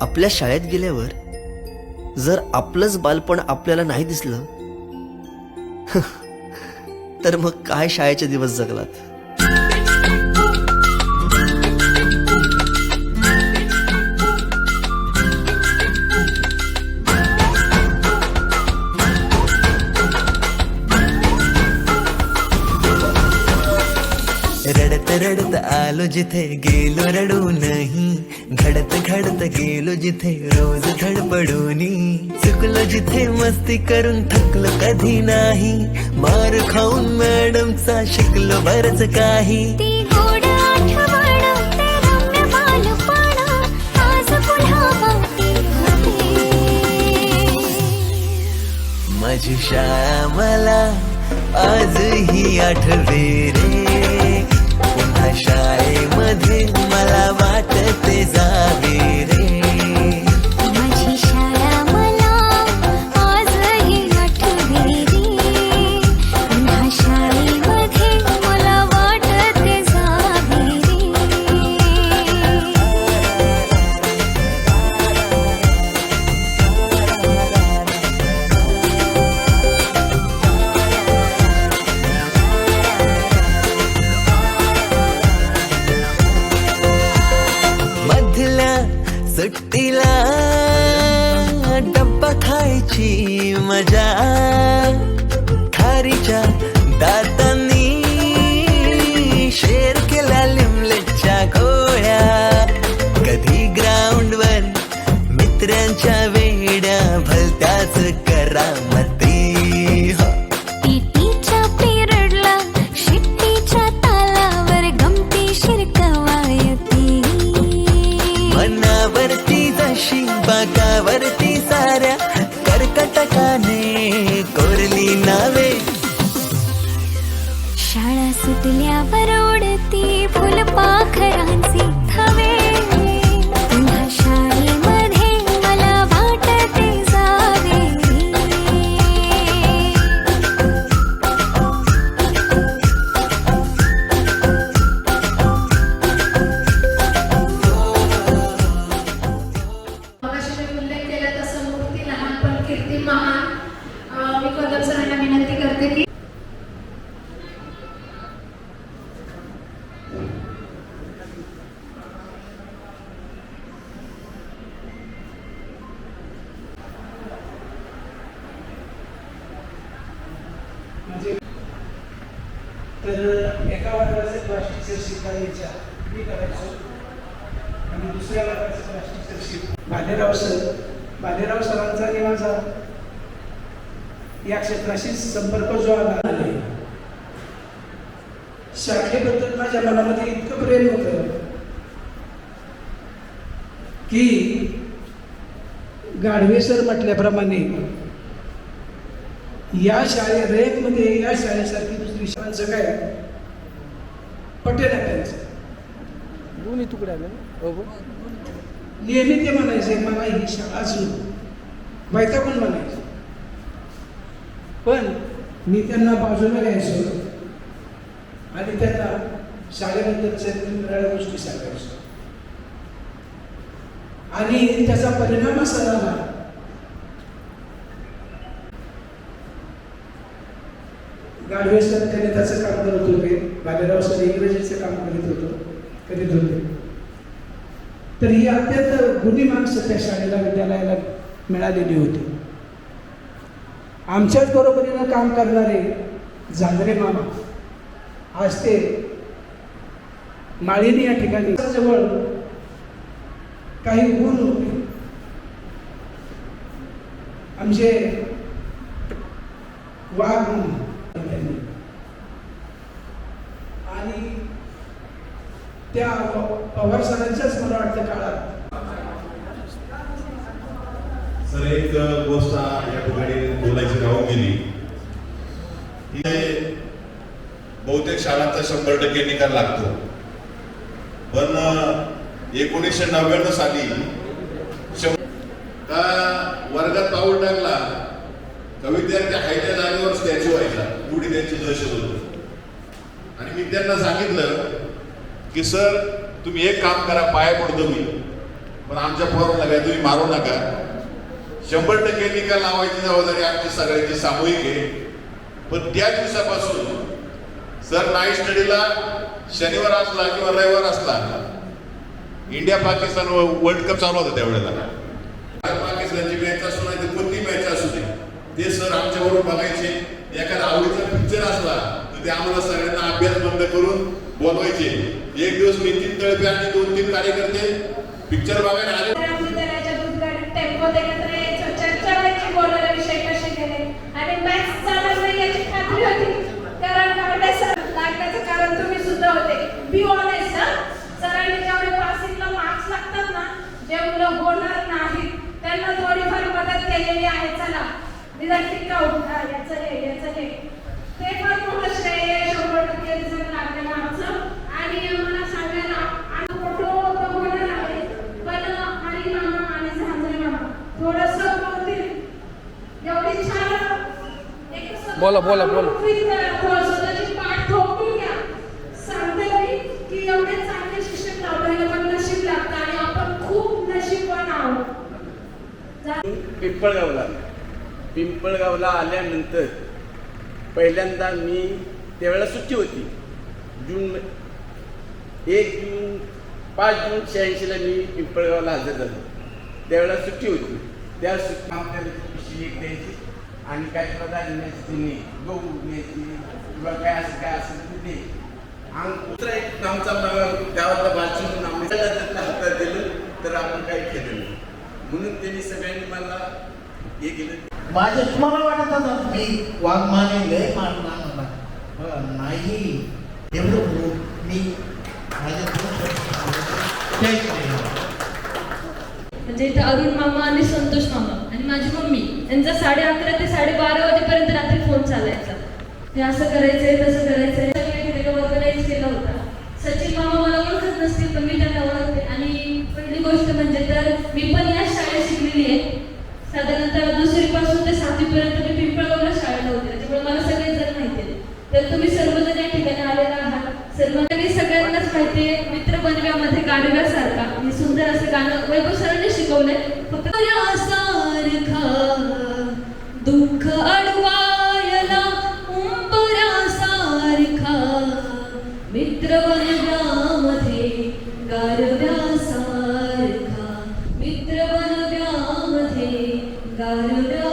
आपल्या शाळेत गेल्यावर जर आपलंच बालपण आपल्याला नाही दिसलं तर मग काय शाळेचे दिवस जगलात? रडत रडत आलो जिथे गेलो रडू नाही. घडत घडत गेलो जिथे रोज धडपडूनी. चुकलो जिथे मस्ती करून थकलो कधी नाही. मार खाऊन मॅडमचा शिकलो बरच काही. माझी शाळा मला आजही आठवे रे. पुन्हा शाळेमध्ये मला तर एका वर्गाचे प्लास्टिकचे शिकायच्या मी करायचो. आणि दुसऱ्या वर्गाचे प्लास्टिकचे शिक भालेराव सर. भालेराव सरांचा आणि माझा. या क्षेत्राशी संपर्क जो आला. आहे शाखेबद्दल माझ्या मनामध्ये इतकं प्रेम होतं की गाढवे सर म्हटल्याप्रमाणे या शाळे रेकमध्ये या शाळेसारखी शाळांचं काय? पटेल त्यांचं. दोन्ही तुकडे आले हो नेहमी ते म्हणायचे मला ही शाळा सुरू वैतागून म्हणायचे? पण मी त्यांना बाजूला घ्यायचो आणि त्यांना शाळेबद्दलच्या निरनिराळ्या गोष्टी सांगायचो. आणि त्याचा परिणाम असा झाला गाढवे सर गणिताचं काम करत होते बालेराव सर इंग्रजीचं काम करीत होतो. करीत होते तर ही अत्यंत गुणी माणसं त्या शाळेला विद्यालयाला मिळालेली होती. आमच्याच बरोबरीनं काम करणारे झांजरे मामा आज ते माळीने या ठिकाणी जवळ काही गुण होते आमचे वाघ म्हणून त्यांनी. आणि त्या प- पवार सरांच्याच मला वाटतं काळात. सर एक गोष्ट या ठिकाणी बोलायची राहून गेली. बहुतेक शाळांचा शंभर टक्के निकाल लागतो. पण एकोणीसशे नव्याण्णव साली का वर्गात पाऊल टाकला. का विद्यार्थी हायच्या जागेवर स्टॅच्यू व्हायचा. एवढी त्यांची दहशत होती. आणि मी त्यांना सांगितलं की सर तुम्ही एक काम करा पाया पडतो मी. पण आमच्या पोरांना काय तुम्ही मारू नका. शंभर टक्के निकाल लावायची जबाबदारी आमची सगळ्यांची सामूहिक आहे. पण त्या दिवसापासून सर नाईट स्टडीला शनिवार असला किंवा रविवार असला इंडिया पाकिस्तान वर्ल्ड कप चालू होता त्यावेळेला. पाकिस्तानची मॅच असू नाही तर कोणती मॅच असू दे. ते सर आमच्याबरोबर बघायचे. एखादा आवडीचा पिक्चर असला तर ते आम्हाला सगळ्यांना अभ्यास बंद करून बोलवायचे. एक दिवस नितीन तळपे आणि दोन तीन कार्यकर्ते पिक्चर बघायला आले. चर्चा विषय कसे आणि खात्री कारण तुम्ही सुद्धा होते. सरांनी पासिंगला मार्क्स लागतात ना जे मुलं त्यांना थोडीफार मदत केलेली आहे. चला निदान टिकाऊ याचं हे याचं हे. ते फार मोठं श्रेय बोला, बोला, बोला. Feel करा, थोडं स्वतःची पाठ ठोकून घ्या. सांगते मी की एवढे चांगले शिक्षक लावलेलं पण नशीब लागतं आणि आपण खूप नशीबवान आहोत. जा- पिंपळगावला. पिंपळगावला आल्यानंतर पहिल्यांदा मी त्यावेळेला सुट्टी होती. जून एक जून पाच जून शहाऐंशीला मी पिंपळगावला हजर झालो. त्यावेळेला सुट्टी होती. त्या सुट्टी आपल्याला पिशवी एक द्यायची आणि काय पदार्थ न्यायचे गहू न्यायची किंवा काय असं काय असेल ते दे आणि दुसरा एक आमचा मा- गावातला बालचिंतून आम्ही हातात दिलं तर आपण काही केलं नाही. म्हणून त्यांनी सगळ्यांनी मला हे केलं. माझ्या तुम्हाला वाटत मी वाघमाने लय पण नाही. एवढं करू मी माझ्या म्हणजे इथे अरुण मामा आणि संतोष मामा आणि माझी मम्मी यांचा साडे अकरा ते साडेबारा वाजेपर्यंत रात्री फोन चालायचा. हे असं करायचंय तसं करायचंय. ऑर्गनाईज केला होता. सचिन मामा मला ओळखत नसतील पण मी त्यांना ओळखते. आणि पहिली गोष्ट म्हणजे तर मी पण याच शाळेत शिकलेली आहे. साधारणतः दुसरी पासून ते सातवीपर्यंत मी पिंपळगावला शाळेला होते त्याच्यामुळे मला सगळेच जण माहिती आहे तर तुम्ही सर्वजण या ठिकाणी आलेला आहात. सर्वांनी सगळ्यांनाच माहिती आहे मित्र बनव्यामध्ये गाणव्यासारखा हे सुंदर असं गाणं वैभव सरांनी शिकवलंय. फक्त दुःख अडवायला सारखा मित्र बनव्यामध्ये गारव्यासारखा मित्र बनव्यामध्ये गारव्या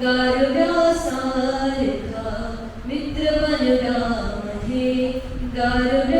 बनव्यामध्ये मित्र बनला गारव्या सारखा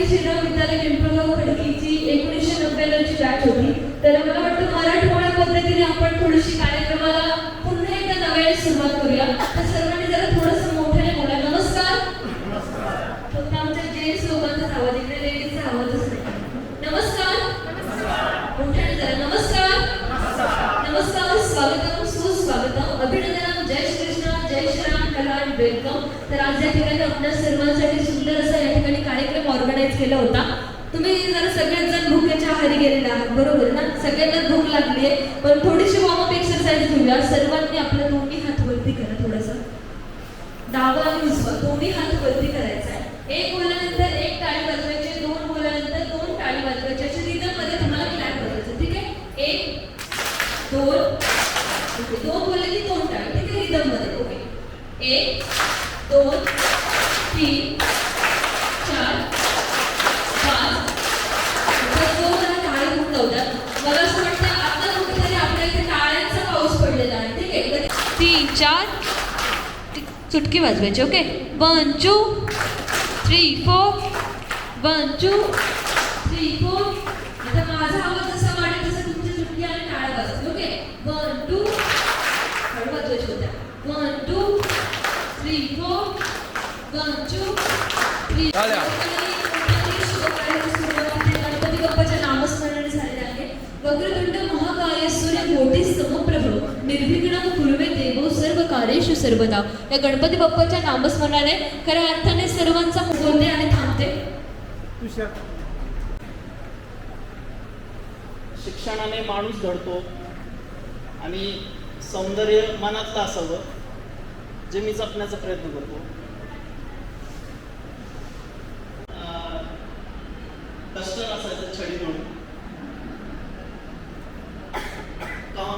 ठिकाणी श्रीराम विद्यालय पिंपळगाव खडकीची एकोणीसशे नव्याण्णवची बॅच होती. तर मला वाटतं मराठमोळ्या पद्धतीने आपण थोडीशी कार्यक्रमाला पुन्हा एकदा नव्याने सुरुवात करूया. तर सर्वांनी जरा थोडंसं मोठ्याने बोला. नमस्कार. फक्त आमच्या जेंट्स लोकांचाच आवाज इकडे लेडीजचा आवाजच नाही. नमस्कार. मोठ्याने जरा नमस्कार. नमस्कार. स्वागतम सुस्वागतम जय श्रीराम वेलकम. तर आज या ठिकाणी आपल्या सर्वांसाठी सुंदर असा या ठिकाणी कार्यक्रम ऑर्गनाईज केला होता. तुम्ही जरा सगळेच जण भूकेच्या आहारी गेलेला आहात बरोबर ना? सगळ्यांना भूक लागली आहे. पण थोडीशी वॉर्मअप एक्सरसाइज घेऊया. सर्वांनी आपले दोन्ही हात वरती करा थोडासा. डावा आणि उजवा. दोन्ही हात वरती करा आहे एक बोलल्यानंतर एक टाळी वाजवायची दोन बोलल्यानंतर दोन टाळी वाजवायची अशा रिदममध्ये तुम्हाला क्लॅप करायचं ठीक आहे एक दोन ओके दोन बोलले की दोन टाळी ठीक आहे रिदममध्ये ओके एक दोन तीन चार पाच. दोन जरा टाळी होऊन जाऊद्यात मला असं वाटतं आता कुठेतरी आपल्या इथे टाळ्यांचा पाऊस पडलेला आहे ठीक आहे? तीन चार. चुटकी वाजवायची okay? One two three four one two three four आता माझा आवाज जसा वाटेल तसं तुमची चुटकी आणि टाळ्या वाजतील ओके वन टू हळू वाजवायची होत्या one two three four one two three Ganpati बाप्पाच्या नामस्मरणाने झालेले आहे वक्रतुंड महाकाय सूर्य कोटी समप्रभ निर्विघ्न पूर्वे देवो सर्व कार्येषु सर्वदा या गणपती बाप्पाच्या नामस्मरणाने खऱ्या अर्थाने सर्वांचा बोलते आणि थांबते शिक्षणाने माणूस घडतो आणि सौंदर्य मनातलं असावं. जे मी जपण्याचा प्रयत्न करतो. अं, असायचं छडी म्हणून.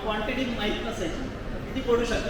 क्वांटिटी माहीत नसायची. किती पडू शकते?